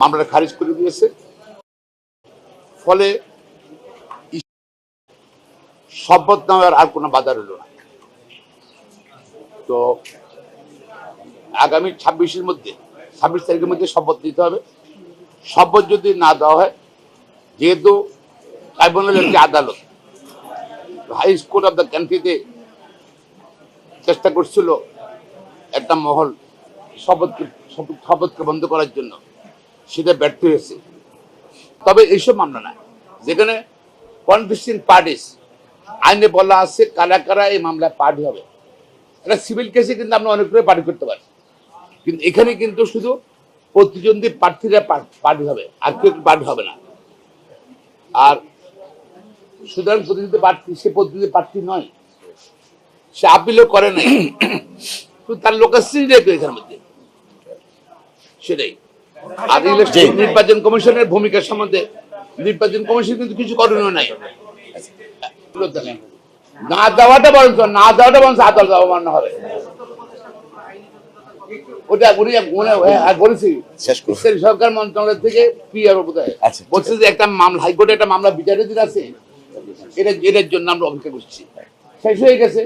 মামলাটা খারিজ করে দিয়েছে। ফলে শপথ নেওয়ার আর কোনো বাধা রইল না। তো আগামী ছাব্বিশের মধ্যে, ছাব্বিশ তারিখের মধ্যে শপথ নিতে হবে। শপথ যদি না দেওয়া হয়, যেহেতু ট্রাইব্যুনাল একটি আদালত হাই কোর্ট অফ দ্য কান্ট্রিতে চেষ্টা করছিল একটা মহল শপথকে শপথকে বন্ধ করার জন্য। সেটা ব্যর্থ হয়েছে তবে এইসব মামলা না। যেখানে কনভিক্সিং পার্টিস আইনে বলা আছে কারা কারা এই মামলায় পার্টি হবে। এটা সিভিল কেসে কিন্তু আমরা অনেক করে পার্টি করতে পারি। কিন্তু এখানে কিন্তু শুধু প্রতিদ্বন্দ্বী প্রার্থীরা পার্টি হবে। আর কেউ পার্টি হবে না। আর সুতরাং প্রতিনিধি প্রার্থী, সে প্রতিনিধি প্রার্থী নয়। সে আপিলও করে নাই। তার নেই তো এখানের মধ্যে। সেটাই। আর ইলেকশন নির্বাচন কমিশনের ভূমিকা সম্বন্ধে নির্বাচন কমিশন কিন্তু কিছু করণীয় নাই। না দেওয়াটা বরঞ্চ না দেওয়াটা বরঞ্চ আদালত অবমান্য হবে। ওটা উনি উনি বলেছি শেষ করুন। ইসরায়েল সরকার মন্ত্রণালয় থেকে পিআর বোধহয় আচ্ছা, বলছে যে একটা মামলা হাইকোর্টে একটা মামলা বিচারাধীন আছে এটা এটার জন্য আমরা অপেক্ষা করছি। শেষ হয়ে গেছে।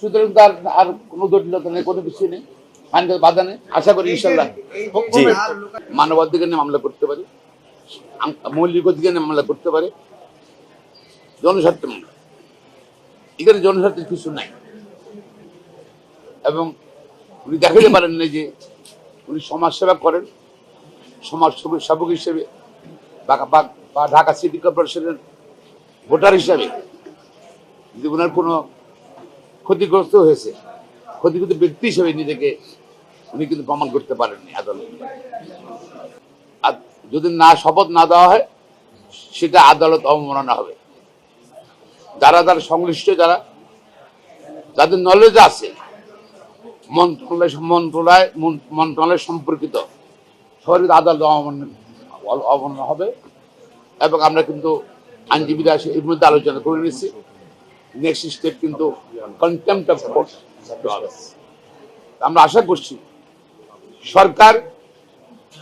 সুতরাং তার আর কোনো জটিলতা নেই কোনো কিছু নেই। আইনগত বাধা নেই। আশা করি ইনশাল্লাহ জি। মানবাধিকার নিয়ে মামলা করতে পারে। মৌলিক অধিকার নিয়ে মামলা করতে পারে। জনস্বার্থে মামলা। এখানে জনস্বার্থের কিছু নাই। এবং উনি দেখাতে পারেন না যে উনি সমাজ সেবা করেন। সমাজ সেব- সেবক হিসেবে বা ঢাকা সিটি কর্পোরেশনের ভোটার হিসাবে যদি ওনার কোনো ক্ষতিগ্রস্ত হয়েছে ক্ষতিগ্রস্ত ব্যক্তি হিসেবে নিজেকে উনি কিন্তু প্রমাণ করতে পারেননি আদালত। আর যদি না, শপথ না দেওয়া হয়, সেটা আদালত অবমাননা হবে। যারা যারা সংশ্লিষ্ট, যারা, যাদের নলেজ আছে, মন্ত্রণালয় মন্ত্রণালয় মন্ত্রণালয় সম্পর্কিত সবারই আদালত অবমাননা হবে। এবং আমরা কিন্তু আইনজীবীরা এর মধ্যে আলোচনা করে নিচ্ছি। নেক্সট স্টেপ কিন্তু কন্টেম্প অফ কোর্ট আমরা আশা করছি সরকার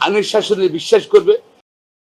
আইনের শাসনে বিশ্বাস করবে।